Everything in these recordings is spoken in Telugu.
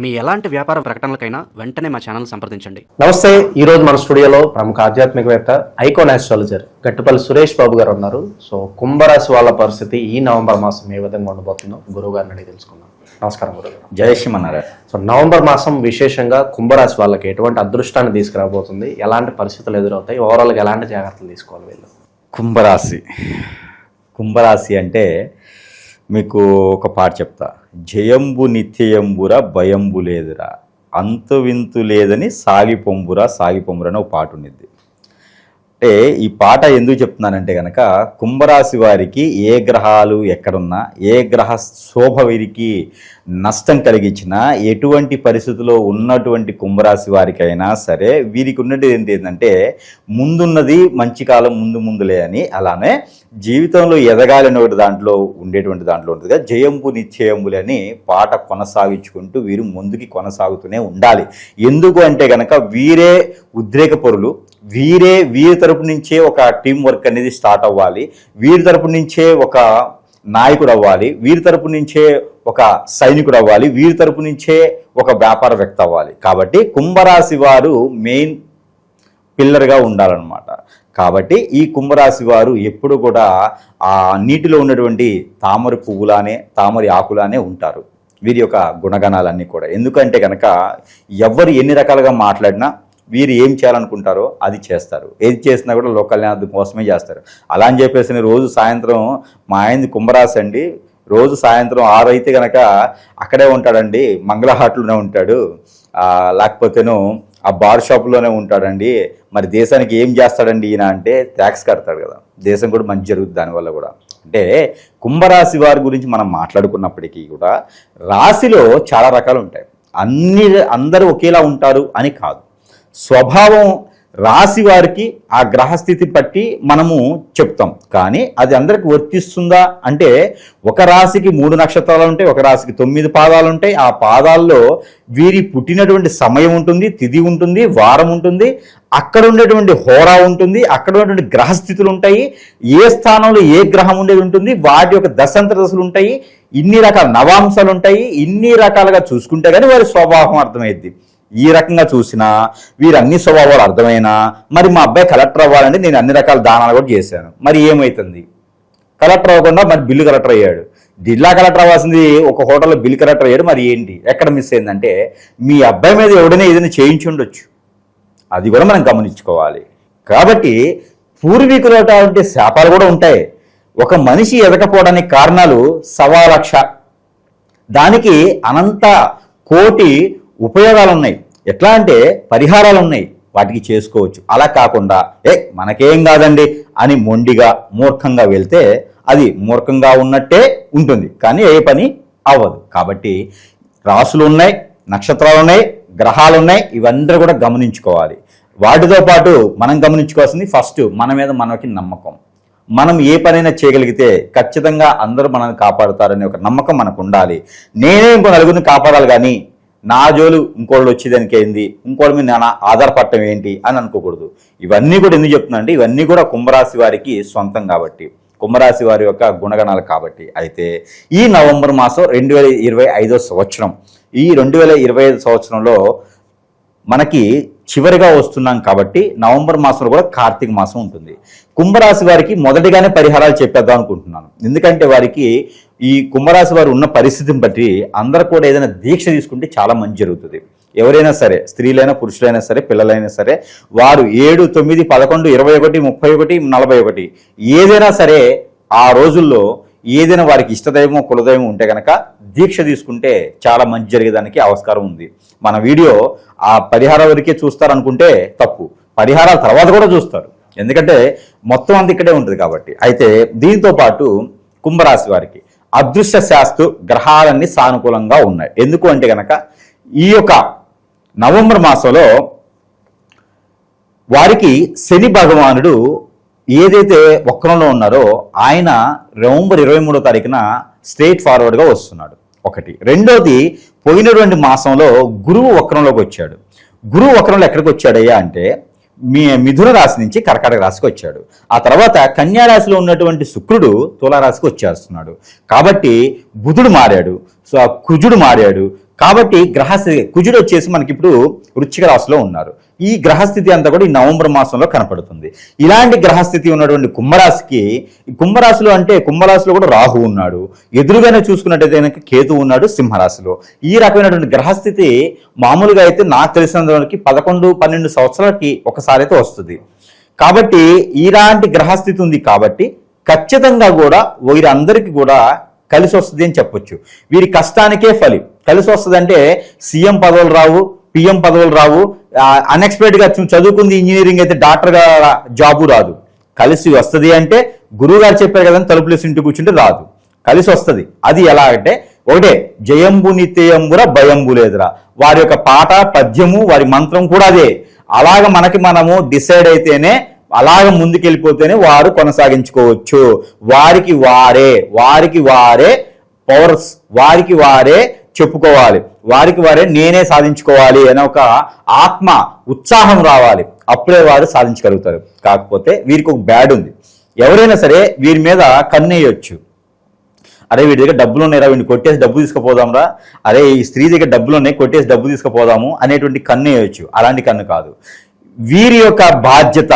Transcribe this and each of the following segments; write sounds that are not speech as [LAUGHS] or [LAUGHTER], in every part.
మీ ఎలాంటి వ్యాపార ప్రకటనలకైనా వెంటనే మా ఛానల్ సంప్రదించండి. నమస్తే ఈ రోజు మన స్టూడియోలో ప్రముఖ ఆధ్యాత్మికవేత్త ఐకోన్ ఆస్ట్రాలజర్ గట్టుపల్లి సురేష్ బాబు గారు ఉన్నారు. సో కుంభరాశి వాళ్ళ పరిస్థితి ఈ నవంబర్ మాసం ఏ విధంగా ఉండబోతుందో గురువు గారిని అడిగి తెలుసుకుందాం. నమస్కారం గురువు గారు. జయ శ్రీమన్నారాయణ. సో నవంబర్ మాసం విశేషంగా కుంభరాశి వాళ్ళకి ఎటువంటి అదృష్టాన్ని తీసుకురాబోతుంది? ఎలాంటి పరిస్థితులు ఎదురవుతాయి? ఓవరాల్గా ఎలాంటి జాగ్రత్తలు తీసుకోవాలి వీళ్ళు? కుంభరాశి. కుంభరాశి అంటే మీకు ఒక పాట చెప్తా. జయంబు నిత్యయంబుర భయంబు లేదురా. అంతు వింతు లేదని సాగి పొంబురా సాగి అని ఒక పాట ఉండిద్ది. అంటే ఈ పాట ఎందుకు చెప్తున్నానంటే కనుక కుంభరాశి వారికి ఏ గ్రహాలు ఎక్కడున్నా ఏ గ్రహ శోభ వీరికి నష్టం కలిగించినా ఎటువంటి పరిస్థితిలో ఉన్నటువంటి కుంభరాశి వారికైనా సరే వీరికి ఉన్నది ఏంటి ఏంటంటే ముందున్నది మంచి కాలం ముందు ముందులే అని అలానే జీవితంలో ఎదగాలని ఒకటి దాంట్లో ఉండేటువంటి దాంట్లో ఉంటుంది కదా జయంబు అని పాట కొనసాగించుకుంటూ వీరు ముందుకి కొనసాగుతూనే ఉండాలి. ఎందుకు అంటే కనుక వీరే ఉద్రేకపరులు వీరే వీరి తరపు నుంచే ఒక టీం వర్క్ అనేది స్టార్ట్ అవ్వాలి. వీరి తరపు నుంచే ఒక నాయకుడు అవ్వాలి. వీరి తరపు నుంచే ఒక సైనికుడు అవ్వాలి. వీరి తరపు నుంచే ఒక వ్యాపారవేత్త అవ్వాలి. కాబట్టి కుంభరాశి వారు మెయిన్ పిల్లర్గా ఉండాలన్నమాట. కాబట్టి ఈ కుంభరాశి వారు ఎప్పుడు కూడా ఆ నీటిలో ఉన్నటువంటి తామర పువ్వులానే తామర ఆకులానే ఉంటారు. వీరి యొక్క గుణగణాలన్నీ కూడా. ఎందుకంటే కనుక ఎవరు ఎన్ని రకాలుగా మాట్లాడినా వీరు ఏం చేయాలనుకుంటారో అది చేస్తారు. ఏది చేసినా కూడా లోక కోసమే చేస్తారు. అలా అని చెప్పేసి రోజు సాయంత్రం మా ఆయనది కుంభరాశి అండి రోజు సాయంత్రం ఆరు అయితే కనుక అక్కడే ఉంటాడండి. మంగళహాట్లోనే ఉంటాడు. లేకపోతేను ఆ బార్ షాప్లోనే ఉంటాడండి. మరి దేశానికి ఏం చేస్తాడండి ఈయన అంటే ట్యాక్స్ కడతాడు కదా. దేశం కూడా మంచి జరుగుతుంది దానివల్ల కూడా. అంటే కుంభరాశి వారి గురించి మనం మాట్లాడుకున్నప్పటికీ కూడా రాశిలో చాలా రకాలు ఉంటాయి. అన్ని అందరూ ఒకేలా ఉంటారు అని కాదు. స్వభావం రాశి వారికి ఆ గ్రహస్థితి బట్టి మనము చెప్తాం. కానీ అది అందరికి వర్తిస్తుందా అంటే ఒక రాశికి మూడు నక్షత్రాలు ఉంటాయి ఒక రాశికి తొమ్మిది పాదాలు ఉంటాయి. ఆ పాదాల్లో వీరి పుట్టినటువంటి సమయం ఉంటుంది తిది ఉంటుంది వారం ఉంటుంది. అక్కడ ఉండేటువంటి హోరా ఉంటుంది అక్కడ ఉన్నటువంటి గ్రహస్థితులు ఉంటాయి. ఏ స్థానంలో ఏ గ్రహం ఉండేది ఉంటుంది వాటి యొక్క దశాంతర దశలు ఉంటాయి. ఇన్ని రకాల నవాంశాలు ఉంటాయి. ఇన్ని రకాలుగా చూసుకుంటే కానీ వారి స్వభావం అర్థమైద్ది. ఈ రకంగా చూసినా వీరన్ని స్వభావాలు అర్థమైనా మరి మా అబ్బాయి కలెక్టర్ అవ్వాలని నేను అన్ని రకాల దానాలు కూడా చేశాను. మరి ఏమవుతుంది కలెక్టర్ అవ్వకుండా మరి బిల్లు కలెక్టర్ అయ్యాడు. జిల్లా కలెక్టర్ అవ్వాల్సింది ఒక హోటల్లో బిల్లు కలెక్టర్ అయ్యాడు. మరి ఏంటి? ఎక్కడ మిస్ అయిందంటే మీ అబ్బాయి మీద ఎవడైనా ఏదైనా చేయించి ఉండొచ్చు అది కూడా మనం గమనించుకోవాలి. కాబట్టి పూర్వీకులు అంటే శాపాలు కూడా ఉంటాయి. ఒక మనిషి ఎదకపోవడానికి కారణాలు సవా లక్ష దానికి అనంత కోటి ఉపయోగాలు ఉన్నాయి. ఎట్లా అంటే పరిహారాలు ఉన్నాయి వాటికి చేసుకోవచ్చు. అలా కాకుండా ఏ మనకేం కాదండి? అని మొండిగా మూర్ఖంగా వెళ్తే అది మూర్ఖంగా ఉన్నట్టే ఉంటుంది. కానీ ఏ పని అవ్వదు. కాబట్టి రాసులు ఉన్నాయి నక్షత్రాలు ఉన్నాయి గ్రహాలు ఉన్నాయి ఇవందరూ కూడా గమనించుకోవాలి. వాటితో పాటు మనం గమనించుకోవాల్సింది ఫస్ట్ మన మీద మనకి నమ్మకం. మనం ఏ పనైనా చేయగలిగితే ఖచ్చితంగా అందరూ మనల్ని కాపాడుతారనే ఒక నమ్మకం మనకు ఉండాలి. నేనే ఇంకో నలుగురిని కాపాడాలి కానీ నా జోలు ఇంకోళ్ళు వచ్చేదానికి ఏంది? ఇంకోళ్ళ మీద నా ఆధారపడటం ఏంటి అని అనుకోకూడదు. ఇవన్నీ కూడా ఎందుకు చెప్తున్నా ఇవన్నీ కూడా కుంభరాశి వారికి సొంతం కాబట్టి కుంభరాశి వారి యొక్క గుణగణాలు కాబట్టి. అయితే ఈ నవంబర్ మాసం రెండు వేల ఇరవై ఐదో సంవత్సరం ఈ రెండు వేల ఇరవై ఐదు సంవత్సరంలో మనకి చివరిగా వస్తున్నాం కాబట్టి నవంబర్ మాసంలో కూడా కార్తీక మాసం ఉంటుంది. కుంభరాశి వారికి మొదటిగానే పరిహారాలు చెప్పేద్దాం అనుకుంటున్నాను. ఎందుకంటే వారికి ఈ కుంభరాశి వారు ఉన్న పరిస్థితిని బట్టి అందరూ కూడా ఏదైనా దీక్ష తీసుకుంటే చాలా మంచి జరుగుతుంది. ఎవరైనా సరే స్త్రీలైనా పురుషులైనా సరే పిల్లలైనా సరే వారు ఏడు తొమ్మిది పదకొండు ఇరవై ఒకటి ముప్పై ఒకటి నలభై ఒకటి ఏదైనా సరే ఆ రోజుల్లో ఏదైనా వారికి ఇష్టదైవం కులదైవం ఉంటే కనుక దీక్ష తీసుకుంటే చాలా మంచి జరిగేదానికి ఆస్కారం ఉంది. మన వీడియో ఆ పరిహారం వరకే చూస్తారనుకుంటే తప్పు. పరిహారాల తర్వాత కూడా చూస్తారు. ఎందుకంటే మొత్తం అంత ఇక్కడే ఉంటుంది కాబట్టి. అయితే దీంతో పాటు కుంభరాశి వారికి అదృశ్య శాస్తు గ్రహాలన్నీ సానుకూలంగా ఉన్నాయి. ఎందుకు అంటే కనుక ఈ యొక్క నవంబర్ మాసంలో వారికి శని భగవానుడు ఏదైతే వక్రంలో ఉన్నారో ఆయన నవంబర్ ఇరవై మూడో తారీఖున స్ట్రేట్ ఫార్వర్డ్గా వస్తున్నాడు. ఒకటి. రెండోది పోయినటువంటి మాసంలో గురువు వక్రంలోకి వచ్చాడు. గురువు వక్రంలో ఎక్కడికి వచ్చాడయ్యా అంటే మీ మిథున రాశి నుంచి కర్కాటక రాశికి వచ్చాడు. ఆ తర్వాత కన్యారాశిలో ఉన్నటువంటి శుక్రుడు తులారాశికి వచ్చేస్తున్నాడు. కాబట్టి బుధుడు మారాడు. సో ఆ కుజుడు మారాడు. కాబట్టి గ్రహస్థితి కుజుడు వచ్చేసి మనకి ఇప్పుడు రాశిలో ఉన్నారు. ఈ గ్రహస్థితి అంతా కూడా ఈ నవంబర్ మాసంలో కనపడుతుంది. ఇలాంటి గ్రహస్థితి ఉన్నటువంటి కుంభరాశికి ఈ కుంభరాశిలో అంటే కుంభరాశిలో కూడా రాహు ఉన్నాడు. ఎదురుగానే చూసుకున్నట్టయితే కనుక కేతు ఉన్నాడు సింహరాశిలో. ఈ రకమైనటువంటి గ్రహస్థితి మామూలుగా అయితే నాకు తెలిసినంత వరకు పదకొండు పన్నెండు సంవత్సరాలకి ఒకసారి అయితే వస్తుంది. కాబట్టి ఇలాంటి గ్రహస్థితి ఉంది కాబట్టి ఖచ్చితంగా కూడా వీరందరికీ కూడా కలిసి వస్తుంది అని చెప్పొచ్చు. వీరి కష్టానికే ఫలి. కలిసి వస్తుంది అంటే సీఎం పదవులు రావు పిఎం పదవులు రావు. అన్ఎక్స్పెక్టెడ్గా చదువుకుంది ఇంజనీరింగ్ అయితే డాక్టర్గా జాబు రాదు. కలిసి వస్తుంది అంటే గురువు గారు చెప్పారు కదా తలుపులేసి ఇంటి కూర్చుంటే రాదు. కలిసి వస్తుంది. అది ఎలా అంటే ఒకటే జయంబు నిత్యంబుర భయంబు లేదురా. వారి యొక్క పాట పద్యము వారి మంత్రం కూడా అదే. అలాగ మనకి మనము డిసైడ్ అయితేనే అలాగ ముందుకెళ్ళిపోతేనే వారు కొనసాగించుకోవచ్చు. వారికి వారే వారికి వారే పవర్స్ వారికి వారే చెప్పుకోవాలి. వారికి వారే నేనే సాధించుకోవాలి అనే ఒక ఆత్మ ఉత్సాహం రావాలి. అప్పుడే వారు సాధించగలుగుతారు. కాకపోతే వీరికి ఒక బ్యాడ్ ఉంది. ఎవరైనా సరే వీరి మీద కన్నేయొచ్చు. అరే వీడి దగ్గర డబ్బులు ఉన్నాయిరా వీడిని కొట్టేసి డబ్బు తీసుకుపోదాంరా. అరే ఈ స్త్రీ దగ్గర డబ్బులు ఉన్నాయి కొట్టేసి డబ్బు తీసుకుపోదాము అనేటువంటి కన్ను వేయొచ్చు అలాంటి కన్ను కాదు. వీరి యొక్క బాధ్యత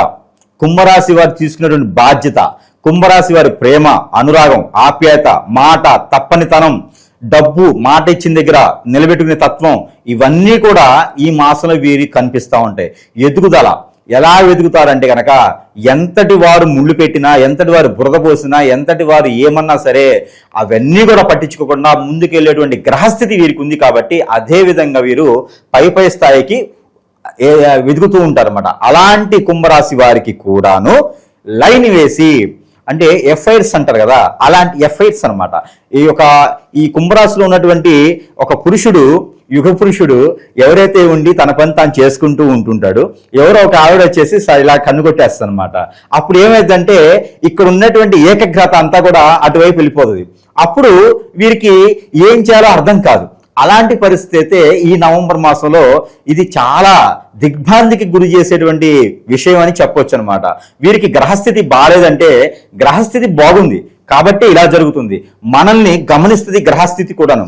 కుంభరాశి వారు తీసుకున్నటువంటి బాధ్యత కుంభరాశి వారి ప్రేమ అనురాగం ఆప్యాయత మాట తప్పనితనం డబ్బు మాట ఇచ్చిన దగ్గర నిలబెట్టుకునే తత్వం ఇవన్నీ కూడా ఈ మాసంలో వీరికి కనిపిస్తూ ఉంటాయి. ఎదుగుదల. ఎలా వెతుకుతారంటే కనుక ఎంతటి వారు ముళ్ళు పెట్టినా ఎంతటి వారు బురద పోసినా ఎంతటి వారు ఏమన్నా సరే అవన్నీ కూడా పట్టించుకోకుండా ముందుకెళ్ళేటువంటి గ్రహస్థితి వీరికి ఉంది కాబట్టి అదే విధంగా వీరు పై పై స్థాయికి ఏ- వెతుకుతూ ఉంటారన్నమాట. అలాంటి కుంభరాశి వారికి కూడాను లైన్ వేసి అంటే ఎఫ్ఐఆర్స్ అంటారు కదా అలాంటి ఎఫ్ఐఆర్స్ అనమాట ఈ యొక్క ఈ కుంభరాశిలో ఉన్నటువంటి ఒక పురుషుడు యుగ పురుషుడు ఎవరైతే ఉండి తన పని తాను చేసుకుంటూ ఉంటుంటాడు ఎవరో ఒక ఆవిడ వచ్చేసి ఇలా కన్ను కొట్టేస్తుంది అనమాట అప్పుడు ఏమైందంటే ఇక్కడ ఉన్నటువంటి ఏకగ్రత అంతా కూడా అటువైపు వెళ్ళిపోతుంది. అప్పుడు వీరికి ఏం చేయాలో అర్థం కాదు. అలాంటి పరిస్థితి అయితే ఈ నవంబర్ మాసంలో ఇది చాలా దిగ్భ్రాంతికి గురి చేసేటువంటి విషయం అని చెప్పొచ్చు అనమాట వీరికి గ్రహస్థితి బాగాలేదంటే గ్రహస్థితి బాగుంది. కాబట్టి ఇలా జరుగుతుంది. మనల్ని గమనిస్తుంది గ్రహస్థితి కూడాను.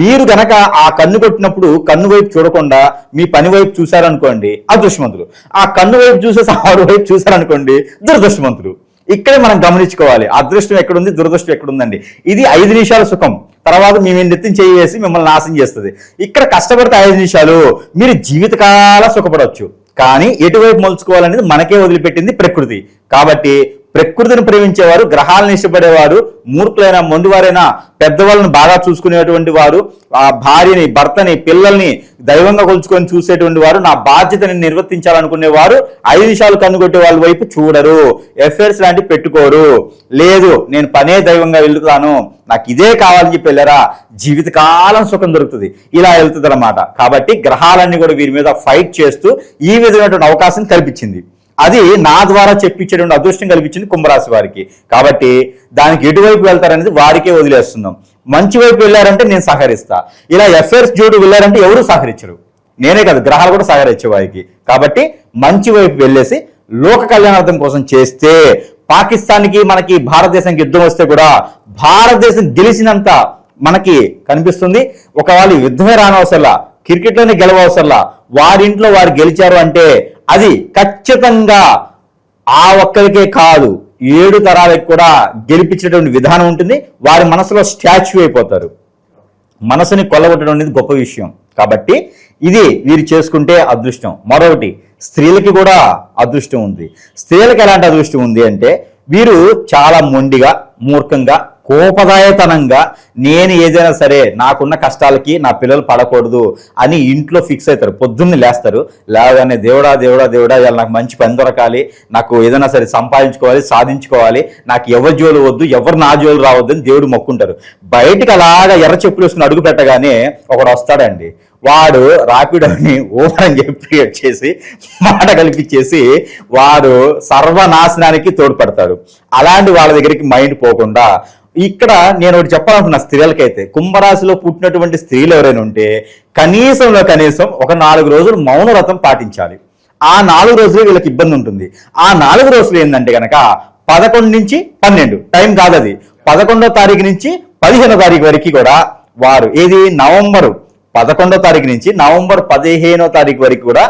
మీరు గనక ఆ కన్ను కొట్టినప్పుడు కన్ను వైపు చూడకుండా మీ పని వైపు చూశారనుకోండి అదృష్టవంతులు. ఆ కన్ను వైపు చూసేసి ఆరు వైపు చూశారనుకోండి దురదృష్టవంతులు. ఇక్కడే మనం గమనించుకోవాలి. అదృష్టం ఎక్కడుంది? దురదృష్టం ఎక్కడుందండి? ఇది ఐదు నిమిషాల సుఖం. తర్వాత మేము మీద చేసి మిమ్మల్ని నాశనం చేస్తుంది. ఇక్కడ కష్టపడితే ఐదు నిమిషాలు మీరు జీవితకాల సుఖపడవచ్చు. కానీ ఎటువైపు మలుచుకోవాలనేది మనకే వదిలిపెట్టింది ప్రకృతి. కాబట్టి ప్రకృతిని ప్రేమించేవారు గ్రహాలను ఇష్టపడేవారు మూర్ఖులైన మొండివారైనా పెద్దవాళ్ళని బాగా చూసుకునేటువంటి వారు ఆ భార్యని భర్తని పిల్లల్ని దైవంగా కొలుచుకొని చూసేటువంటి వారు నా బాధ్యతని నిర్వర్తించాలనుకునేవారు ఐదు నిమిషాలు కన్నుకొట్టే వాళ్ళ వైపు చూడరు. ఎఫ్ఐఆర్స్ లాంటివి పెట్టుకోరు. లేదు నేను పనే దైవంగా వెళ్తాను నాకు ఇదే కావాలని చెప్పి వెళ్ళారా? జీవితకాలం సుఖం దొరుకుతుంది. ఇలా వెళ్తుంది అనమాట కాబట్టి గ్రహాలన్నీ కూడా వీరి మీద ఫైట్ చేస్తూ ఈ విధమైనటువంటి అవకాశం కల్పించింది. అది నా ద్వారా చెప్పించేటువంటి అదృష్టం కల్పించింది కుంభరాశి వారికి. కాబట్టి దానికి ఎటువైపు వెళ్తారనేది వారికే వదిలేస్తున్నాం. మంచి వైపు వెళ్ళారంటే నేను సహకరిస్తా. ఇలా ఎఫ్ఐఆర్స్ జోడు వెళ్ళారంటే ఎవరు సహకరించరు. నేనే కాదు గ్రహాలు కూడా సహకరించే వారికి. కాబట్టి మంచి వైపు వెళ్ళేసి లోక కళ్యాణార్థం కోసం చేస్తే పాకిస్తాన్కి మనకి భారతదేశానికి యుద్ధం వస్తే కూడా భారతదేశం గెలిచినంత మనకి కనిపిస్తుంది. ఒకవేళ యుద్ధమే రానవసరలా క్రికెట్లోనే గెలవవసరలా వారింట్లో వారు గెలిచారు అంటే అది ఖచ్చితంగా ఆ ఒక్కరికే కాదు ఏడు తరాలకు కూడా గెలిపించేటువంటి విధానం ఉంటుంది. వారి మనసులో స్టాచ్యూ అయిపోతారు. మనసుని కొల్లగొట్టడం అనేది గొప్ప విషయం. కాబట్టి ఇది వీరు చేసుకుంటే అదృష్టం. మరొకటి స్త్రీలకి కూడా అదృష్టం ఉంది. స్త్రీలకు ఎలాంటి అదృష్టం ఉంది అంటే వీరు చాలా మొండిగా మూర్ఖంగా కోపదాయతనంగా నేను ఏదైనా సరే నాకున్న కష్టాలకి నా పిల్లలు పడకూడదు అని ఇంట్లో ఫిక్స్ అవుతారు. పొద్దున్నే లేస్తారు. లేవగానే దేవుడా దేవుడా దేవుడా ఇవాళ నాకు మంచి పని దొరకాలి. నాకు ఏదైనా సరే సంపాదించుకోవాలి సాధించుకోవాలి. నాకు ఎవరి జోలు వద్దు ఎవరు నా జోలు రావద్దు అని దేవుడు మొక్కుంటారు. బయటికి అలాగా ఎర్ర చెప్పులు వేసుకుని అడుగు పెట్టగానే ఒకడు వస్తాడండి. వాడు రాపిడోని ఓవర్ అని చెప్పి వచ్చేసి మాట కల్పించేసి వాడు సర్వనాశనానికి తోడ్పడతాడు. అలాంటి వాళ్ళ దగ్గరికి మైండ్ పోకుండా ఇక్కడ నేను ఒకటి చెప్పాలనుకున్నా స్త్రీలకైతే. కుంభరాశిలో పుట్టినటువంటి స్త్రీలు ఎవరైనా ఉంటే కనీసంలో కనీసం ఒక నాలుగు రోజులు మౌన వ్రతం పాటించాలి. ఆ నాలుగు రోజులు వీళ్ళకి ఇబ్బంది ఉంటుంది. ఆ నాలుగు రోజులు ఏంటంటే కనుక పదకొండు నుంచి పన్నెండు. టైం కాదు అది. పదకొండో తారీఖు నుంచి పదిహేనో తారీఖు వరకు కూడా వారు ఏది? నవంబరు. పదకొండో తారీఖు నుంచి నవంబర్ పదిహేనో తారీఖు వరకు కూడా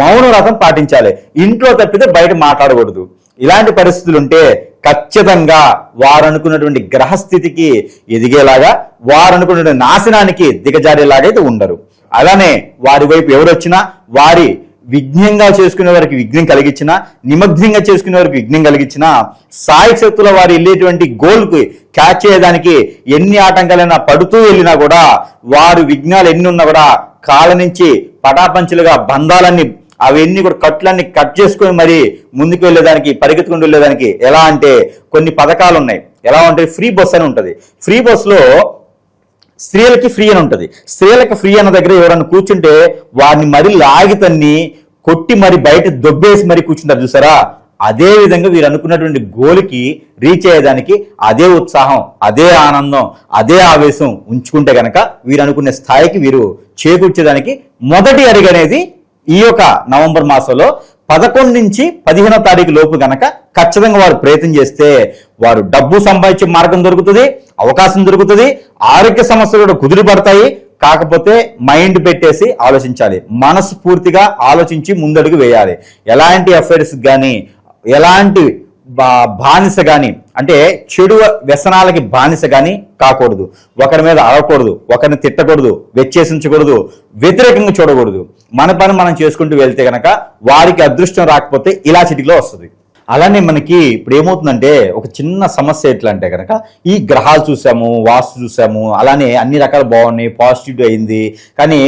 మౌన వ్రతం పాటించాలి. ఇంట్లో తప్పితే బయట మాట్లాడకూడదు. ఇలాంటి పరిస్థితులు ఉంటే ఖచ్చితంగా వారు అనుకున్నటువంటి గ్రహస్థితికి ఎదిగేలాగా వారు అనుకున్నటువంటి నాశనానికి దిగజారేలాగా అయితే ఉండరు. అలానే వారి వైపు ఎవరు వచ్చినా వారి విఘ్నంగా చేసుకునే వారికి విఘ్నం కలిగించిన నిమగ్నంగా చేసుకునే వారికి విఘ్నం కలిగించిన సాయి శక్తుల వారు వెళ్ళేటువంటి గోల్కి క్యాచ్ చేయడానికి ఎన్ని ఆటంకాలైనా పడుతూ వెళ్ళినా కూడా వారు విఘ్నాలు ఎన్ని ఉన్నా కూడా కాళ్ళ నుంచి పటాపంచులుగా బంధాలన్నీ అవన్నీ కూడా కట్లన్నీ కట్ చేసుకొని మరి ముందుకు వెళ్ళేదానికి పరిగెత్తుకుంటూ వెళ్ళేదానికి ఎలా అంటే కొన్ని పథకాలు ఉన్నాయి. ఎలా ఉంటాయి? ఫ్రీ బస్ అని ఉంటుంది. ఫ్రీ బస్లో స్త్రీలకి ఫ్రీ అని ఉంటుంది. స్త్రీలకు ఫ్రీ అన్న దగ్గర ఎవరైనా కూర్చుంటే వారిని మరి లాగి తన్ని కొట్టి మరి బయట దొబ్బేసి మరి కూర్చుంటారు చూసారా? అదే విధంగా వీరు అనుకున్నటువంటి గోల్కి రీచ్ అయ్యేదానికి అదే ఉత్సాహం అదే ఆనందం అదే ఆవేశం ఉంచుకుంటే గనక వీరు అనుకునే స్థాయికి వీరు చేకూర్చేదానికి మొదటి అడుగు అనేది ఈ యొక్క నవంబర్ మాసంలో పదకొండు నుంచి పదిహేనో తారీఖు లోపు గనక ఖచ్చితంగా వారు ప్రయత్నం చేస్తే వారు డబ్బు సంపాదించే మార్గం దొరుకుతుంది అవకాశం దొరుకుతుంది ఆరోగ్య సమస్యలు కూడా కుదిరిపడతాయి. కాకపోతే మైండ్ పెట్టేసి ఆలోచించాలి మనస్ఫూర్తిగా ఆలోచించి ముందడుగు వేయాలి. ఎలాంటి అఫైర్స్ కానీ ఎలాంటి బానిస కానీ అంటే చెడు వ్యసనాలకి బానిస కానీ కాకూడదు. ఒకరి మీద అడగకూడదు ఒకరిని తిట్టకూడదు వ్యత్యేసించకూడదు వ్యతిరేకంగా చూడకూడదు. మన పని మనం చేసుకుంటూ వెళ్తే కనుక వారికి అదృష్టం రాకపోతే ఇలా చిటికలో వస్తుంది. అలానే మనకి ఇప్పుడు ఏమవుతుందంటే ఒక చిన్న సమస్య ఎట్లా అంటే కనుక ఈ గ్రహాలు చూసాము వాస్తు చూసాము అలానే అన్ని రకాలు బాగున్నాయి పాజిటివ్ అయింది. కానీ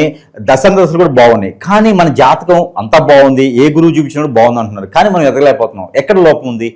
దశ దశలు కూడా బాగున్నాయి. కానీ మన జాతకం అంతా బాగుంది ఏ గురువు చూపించినప్పుడు బాగుంది అంటున్నారు కానీ మనం ఎదగలేకపోతున్నాం. ఎక్కడ లోపం ఉంది?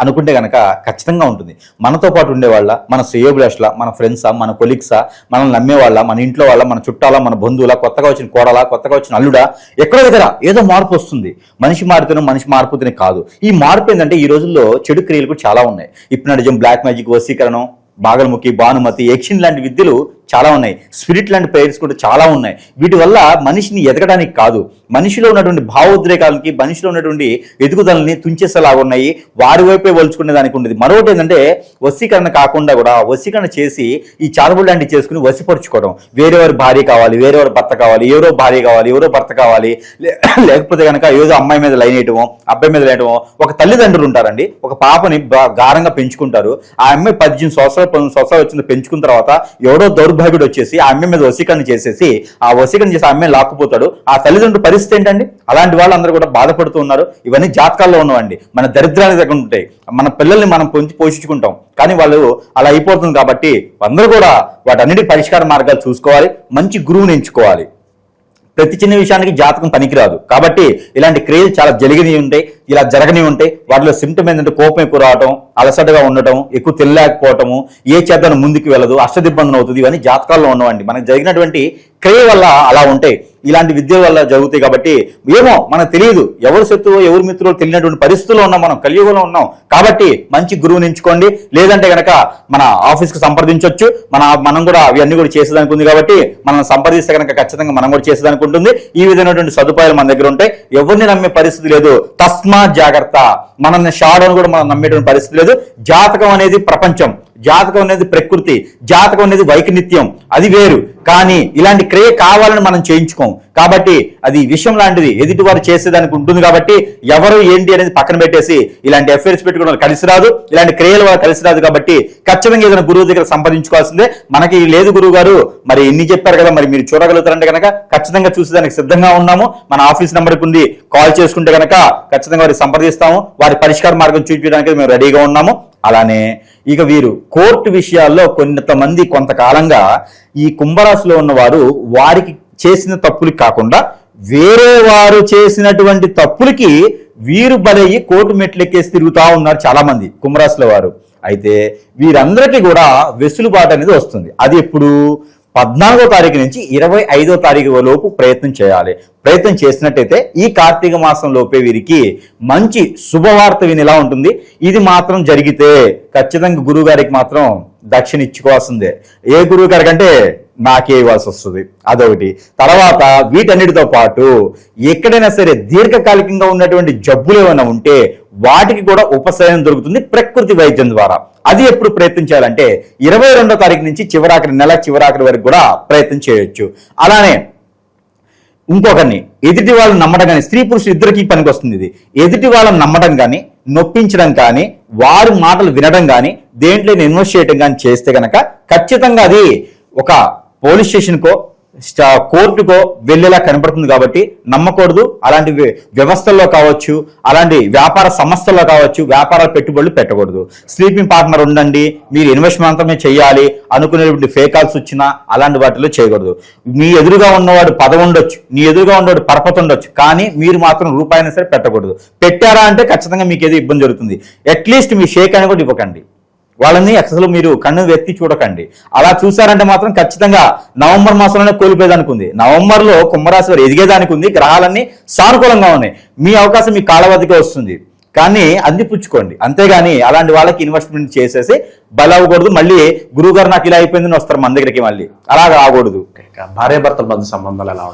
అనుకుంటే కనుక ఖచ్చితంగా ఉంటుంది. మనతో పాటు ఉండేవాళ్ళ మన శ్రేయోభిలాషుల మన ఫ్రెండ్సా మన కొలీగ్సా మనల్ని నమ్మేవాళ్ళ మన ఇంట్లో వాళ్ళ మన చుట్టాల మన బంధువుల కొత్తగా వచ్చిన కోడల కొత్తగా వచ్చిన అల్లుడా ఎక్కడో దగ్గర ఏదో మార్పు వస్తుంది. మనిషి మారుతూనే మనిషి మారిపోతేనే కాదు. ఈ మార్పు ఏంటంటే ఈ రోజుల్లో చెడు క్రియలు కూడా చాలా ఉన్నాయి. ఇప్పుడు బ్లాక్ మ్యాజిక్ వసీకరణం బాగలముఖి భానుమతి యక్షిన్ లాంటి విద్యలు చాలా ఉన్నాయి. స్పిరిట్ లాంటి ప్రేయర్స్ కూడా చాలా ఉన్నాయి. వీటి వల్ల మనిషిని ఎదగడానికి కాదు. మనిషిలో ఉన్నటువంటి భావోద్రేకాలకి మనిషిలో ఉన్నటువంటి ఎదుగుదలని తుంచేసేలాగా ఉన్నాయి. వారి వైపే వలుచుకునే దానికి ఉండేది. మరొకటి ఏంటంటే వశీకరణ కాకుండా కూడా వశీకరణ చేసి ఈ చాదబుడు లాంటివి చేసుకుని వేరే వేరేవారి భార్య కావాలి వేరేవారి భర్త కావాలి ఎవరో భార్య కావాలి ఎవరో భర్త కావాలి. లేకపోతే కనుక ఏదో అమ్మాయి మీద లైన్ వేయటమో అబ్బాయి మీద లేయటమో ఒక తల్లిదండ్రులు ఉంటారండి. ఒక పాపని గారంగా పెంచుకుంటారు. ఆ అమ్మాయి పద్దెనిమిది సంవత్సరాలు పంతొమ్మిది సంవత్సరాలు వచ్చింది పెంచుకున్న తర్వాత ఎవడో దౌర్భాగ్యుడు వచ్చేసి ఆ అమ్మాయి మీద వసీకరణ చేసేసి ఆ వసీకరణ చేసి ఆ అమ్మే లాక్కుపోతాడు. ఆ తల్లిదండ్రుల పరిస్థితి ఏంటండి? అలాంటి వాళ్ళందరూ కూడా బాధపడుతూ ఉన్నారు. ఇవన్నీ జాతకాల్లో ఉన్నవండి. మన దరిద్రానికి దగ్గర ఉంటాయి. మన పిల్లల్ని మనం పొంచి పోషించుకుంటాం. కానీ వాళ్ళు అలా అయిపోతుంది కాబట్టి అందరూ కూడా వాటన్నిటి పరిష్కార మార్గాలు చూసుకోవాలి. మంచి గురువుని ఎంచుకోవాలి. ప్రతి చిన్న విషయానికి జాతకం పనికిరాదు. కాబట్టి ఇలాంటి క్రియలు చాలా జరిగినవి ఉంటాయి. ఇలా జరగని ఉంటే వాటిలో సిమ్టమ్ ఏంటంటే కోపం ఎక్కువ రావటం అలసటగా ఉండటం ఎక్కువ తెలియకపోవటము ఏ చేతను ముందుకు వెళ్ళదు అష్టదిబ్బందన అవుతుంది ఇవన్నీ జాతకాల్లో ఉన్నవండి. మనకు జరిగినటువంటి క్రియ వల్ల అలా ఉంటాయి ఇలాంటి విద్య వల్ల జరుగుతాయి కాబట్టి ఏమో మనకు తెలియదు. ఎవరు శత్రువు ఎవరు మిత్రులు తెలియనటువంటి పరిస్థితుల్లో ఉన్నాం మనం కలియుగంలో ఉన్నాం. కాబట్టి మంచి గురువుని ఎంచుకోండి. లేదంటే గనక మన ఆఫీస్కి సంప్రదించవచ్చు మన మనం కూడా అవన్నీ కూడా చేసేదానికి ఉంది కాబట్టి మనం సంప్రదిస్తే కనుక ఖచ్చితంగా మనం కూడా చేసేదానికి ఉంటుంది. ఈ విధమైనటువంటి సదుపాయాలు మన దగ్గర ఉంటాయి. ఎవరిని నమ్మే పరిస్థితి లేదు. తస్మ జాగ్రత్త. మనల్ని షాడోని కూడా మనం నమ్మేటువంటి పరిస్థితి లేదు. జాతకం అనేది ప్రపంచం. జాతకం అనేది ప్రకృతి. జాతకం అనేది వైకనిత్యం. అది వేరు. కానీ ఇలాంటి క్రియ కావాలని మనం చేయించుకోం. కాబట్టి అది విషయం లాంటిది. ఎదుటి వారు చేసేదానికి ఉంటుంది కాబట్టి ఎవరు ఏంటి అనేది పక్కన పెట్టేసి ఇలాంటి ఎఫ్ఐఆర్స్ పెట్టుకోవడం వల్ల కలిసి రాదు. ఇలాంటి క్రియలు వారు కలిసి రాదు కాబట్టి ఖచ్చితంగా ఏదైనా గురువు దగ్గర సంపాదించుకోవాల్సిందే. మనకి లేదు గురువు గారు మరి ఎన్ని చెప్పారు కదా మరి మీరు చూడగలుగుతారంటే కనుక ఖచ్చితంగా చూసేదానికి సిద్ధంగా ఉన్నాము. మన ఆఫీస్ నెంబర్కి ఉంది. కాల్ చేసుకుంటే కనుక ఖచ్చితంగా వారికి సంప్రదిస్తాము. వారి పరిష్కార మార్గం చూపించడానికి మేము రెడీగా ఉన్నాము. అలానే ఇక వీరు కోర్టు విషయాల్లో కొంతమంది కొంతకాలంగా ఈ కుంభరాశిలో ఉన్నవారు వారికి చేసిన తప్పులకి కాకుండా వేరే వారు చేసినటువంటి తప్పులకి వీరు బలయ్యి కోర్టు మెట్లెక్కేసి తిరుగుతూ ఉన్నారు చాలా మంది వారు. అయితే వీరందరికీ కూడా వెసులుబాటు అనేది వస్తుంది. అది ఎప్పుడు? పద్నాలుగో తారీఖు నుంచి ఇరవై ఐదో తారీఖు లోపు ప్రయత్నం చేయాలి. ప్రయత్నం చేసినట్టయితే ఈ కార్తీక మాసం లోపే వీరికి మంచి శుభవార్త వినిలా ఉంటుంది. ఇది మాత్రం జరిగితే ఖచ్చితంగా గురువు గారికి మాత్రం దక్షిణ ఇచ్చుకోవాల్సిందే ఏ గురువు గారికి అంటే నాకే ఇవ్వాల్సి వస్తుంది. అదొకటి. తర్వాత వీటన్నిటితో పాటు ఎక్కడైనా సరే దీర్ఘకాలికంగా ఉన్నటువంటి జబ్బులు ఏమైనా ఉంటే వాటికి కూడా ఉపశమనం దొరుకుతుంది ప్రకృతి వైద్యం ద్వారా. అది ఎప్పుడు ప్రయత్నం చేయాలంటే ఇరవై రెండో తారీఖు నుంచి చివరాఖరి నెల చివరాఖరి వరకు కూడా ప్రయత్నం చేయొచ్చు. అలానే ఇంకొకరిని ఎదుటి వాళ్ళని నమ్మడం కానీ స్త్రీ పురుషులు ఇద్దరికి పనికి వస్తుంది ఇది. ఎదుటి వాళ్ళని నమ్మడం కానీ నొప్పించడం కానీ వారి మాటలు వినడం కానీ దేంట్లో ఇన్వెస్ట్ చేయడం కానీ చేస్తే కనుక ఖచ్చితంగా అది ఒక పోలీస్ స్టేషన్కో కోర్టుకో వెళ్ళేలా కనపడుతుంది కాబట్టి నమ్మకూడదు. అలాంటి వ్యవస్థల్లో కావచ్చు అలాంటి వ్యాపార సంస్థల్లో కావచ్చు వ్యాపార పెట్టుబడులు పెట్టకూడదు. స్లీపింగ్ పార్ట్నర్ ఉండండి మీరు ఇన్వెస్ట్ మాత్రమే చేయాలి అనుకునేటువంటి ఫేకాల్స్ వచ్చినా అలాంటి వాటిలో చేయకూడదు. మీ ఎదురుగా ఉన్నవాడు పదవి ఉండొచ్చు నీ ఎదురుగా ఉన్నవాడు పరపతి ఉండొచ్చు కానీ మీరు మాత్రం రూపాయినా సరే పెట్టకూడదు. పెట్టారా అంటే ఖచ్చితంగా మీకు ఏదో ఇబ్బంది జరుగుతుంది. అట్లీస్ట్ మీ షేక్ అని కూడా ఇవ్వకండి. వాళ్ళని అసలు మీరు కన్ను వెత్తి చూడకండి. అలా చూసారంటే మాత్రం ఖచ్చితంగా నవంబర్ మాసంలోనే కోల్పోయేదానికి ఉంది నవంబర్లో కుంభరాశి వారు ఎదిగేదానికి ఉంది గ్రహాలన్నీ సానుకూలంగా ఉన్నాయి. మీ అవకాశం మీ కాళ్ళవద్దకే వస్తుంది. కానీ అందిపుచ్చుకోండి అంతేగాని అలాంటి వాళ్ళకి ఇన్వెస్ట్మెంట్ చేసేసి బలవ్వకూడదు మళ్ళీ గురువు గారు నాకు ఇలా అయిపోయిందని వస్తారు మన దగ్గరికి మళ్ళీ. అలా రాకూడదు ఇక భార్యాభర్తల మధ్య సంబంధాలు ఎలా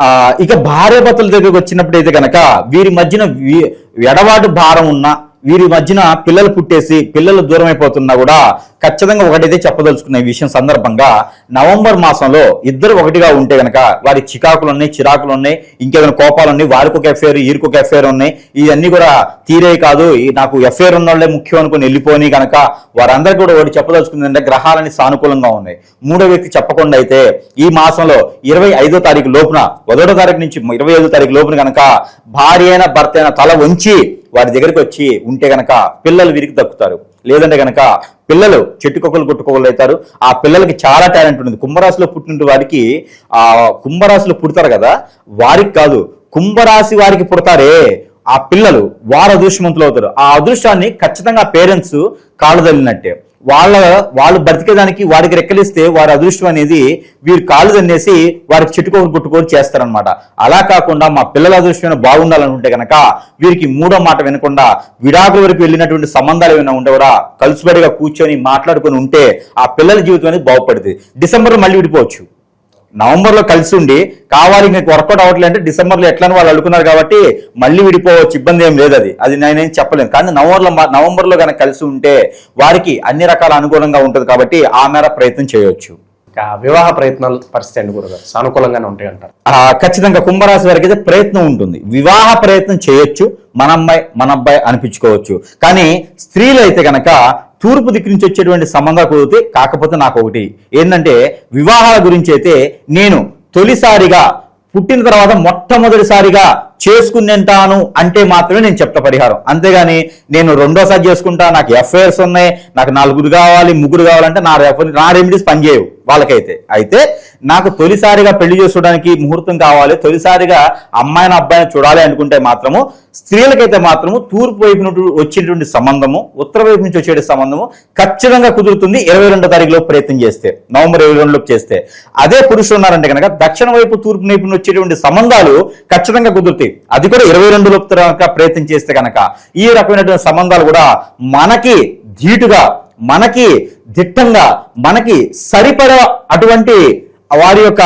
ఆ ఇక భార్య భర్తల దగ్గరికి వచ్చినప్పుడు అయితే కనుక వీరి మధ్యన ఎడవాటు భారం ఉన్న వీరి మధ్యన పిల్లలు పుట్టేసి పిల్లలు దూరం అయిపోతున్నా కూడా ఖచ్చితంగా ఒకటైతే చెప్పదలుచుకునే విషయం సందర్భంగా నవంబర్ మాసంలో ఇద్దరు ఒకటిగా ఉంటే గనక వారి చికాకులు ఉన్నాయి చిరాకులు ఉన్నాయి ఇంకేదైనా కోపాలు ఉన్నాయి వారికి ఒక ఎఫ్ఐఆర్ వీరికి ఒక ఎఫ్ఐఆర్ ఉన్నాయి. ఇవన్నీ కూడా తీరే కాదు. నాకు ఎఫ్ఐఆర్ ఉన్న వాళ్ళే ముఖ్యం అనుకుని వెళ్ళిపోని కనుక వారందరికీ కూడా ఒకటి చెప్పదలుచుకుంది అంటే గ్రహాలని సానుకూలంగా ఉన్నాయి. మూడో వ్యక్తి చెప్పకుండా అయితే ఈ మాసంలో ఇరవై ఐదో తారీఖు లోపున ఒకటో తారీఖు నుంచి ఇరవై ఐదో తారీఖు లోపున కనుక భార్య అయిన భర్త అయిన తల వంచి వారి దగ్గరికి వచ్చి ఉంటే గనక పిల్లలు వీరికి దక్కుతారు లేదంటే గనక పిల్లలు చెట్టుకొక్కలు కొట్టుకోగలు అవుతారు. ఆ పిల్లలకి చాలా టాలెంట్ ఉంటుంది. కుంభరాశిలో పుట్టిన వారికి ఆ కుంభరాశిలో పుడతారు కదా వారికి కాదు కుంభరాశి వారికి పుడతారే ఆ పిల్లలు. వారు అదృష్టవంతులు అవుతారు. ఆ అదృష్టాన్ని ఖచ్చితంగా పేరెంట్స్ కాళ్ళదల్లినట్టే వాళ్ళ వాళ్ళు బ్రతికేదానికి వారికి రెక్కలిస్తే వారి అదృష్టం అనేది వీరు కాళ్ళు తన్నేసి వారికి చెట్టుకోరు గుట్టుకోరు చేస్తారనమాట అలా కాకుండా మా పిల్లల అదృష్టమైన బాగుండాలనుకుంటే కనుక వీరికి మూడో మాట వినకుండా విడాకుల వరకు వెళ్ళినటువంటి సంబంధాలు ఏమైనా ఉంటే కూడా కలుసుబడిగా కూర్చొని మాట్లాడుకొని ఉంటే ఆ పిల్లల జీవితం అనేది బాగుపడుతుంది డిసెంబర్లో మళ్ళీ విడిపోవచ్చు. నవంబర్లో కలిసి ఉండి కావాలి మీకు వర్కౌట్ అవ్వట్లేదు అంటే డిసెంబర్లో ఎట్లని వాళ్ళు అనుకున్నారు కాబట్టి మళ్ళీ విడిపోవచ్చు ఇబ్బంది ఏం లేదు అది. అది నేనేం చెప్పలేను. కానీ నవంబర్లో మా- నవంబర్లో కనుక కలిసి ఉంటే వారికి అన్ని రకాల అనుకూలంగా ఉంటుంది కాబట్టి ఆ మేర ప్రయత్నం చేయొచ్చు. ఇక వివాహ ప్రయత్నాల పరిస్థితి అండి గురుగారు. సానుకూలంగానే ఉంటాయి అంటారు. ఖచ్చితంగా కుంభరాశి వారికి అయితే ప్రయత్నం ఉంటుంది. వివాహ ప్రయత్నం చేయొచ్చు మన అమ్మాయి మన అబ్బాయి అనిపించుకోవచ్చు. కానీ స్త్రీలు అయితే గనక తూర్పు దిక్కు నుంచి వచ్చేటువంటి సంబంధాలు కుదిరితే కాకపోతే నాకు ఒకటి. ఏంటంటే వివాహాల గురించి అయితే నేను తొలిసారిగా పుట్టిన తర్వాత మొట్టమొదటిసారిగా చేసుకునేంటాను అంటే మాత్రమే నేను చెప్తా పరిహారం. అంతేగాని నేను రెండోసారి చేసుకుంటా నాకు ఎఫ్ఐఆర్స్ ఉన్నాయి నాకు నలుగురు కావాలి ముగ్గురు కావాలంటే నా రెఫర్ నా రెమెడీస్ పనిచేయవు వాళ్ళకైతే. అయితే నాకు తొలిసారిగా పెళ్ళి చేసుకోవడానికి ముహూర్తం కావాలి తొలిసారిగా అమ్మాయిని అబ్బాయిని చూడాలి అనుకుంటే మాత్రము స్త్రీలకైతే మాత్రము తూర్పు వైపు నుండి వచ్చేటువంటి సంబంధము ఉత్తర వైపు నుంచి వచ్చే సంబంధము ఖచ్చితంగా కుదురుతుంది ఇరవై రెండో తారీఖులో ప్రయత్నం చేస్తే నవంబర్ ఇరవై రెండులోపు చేస్తే. అదే పురుషులు ఉన్నారంటే కనుక దక్షిణ వైపు తూర్పు వైపు నుండి వచ్చేటువంటి సంబంధాలు ఖచ్చితంగా కుదురుతాయి. అది కూడా ఇరవై రెండు ప్రయత్నం చేస్తే కనుక ఈ రకమైనటువంటి సంబంధాలు కూడా మనకి ధీటుగా మనకి దిట్టంగా మనకి సరిపడా అటువంటి వారి యొక్క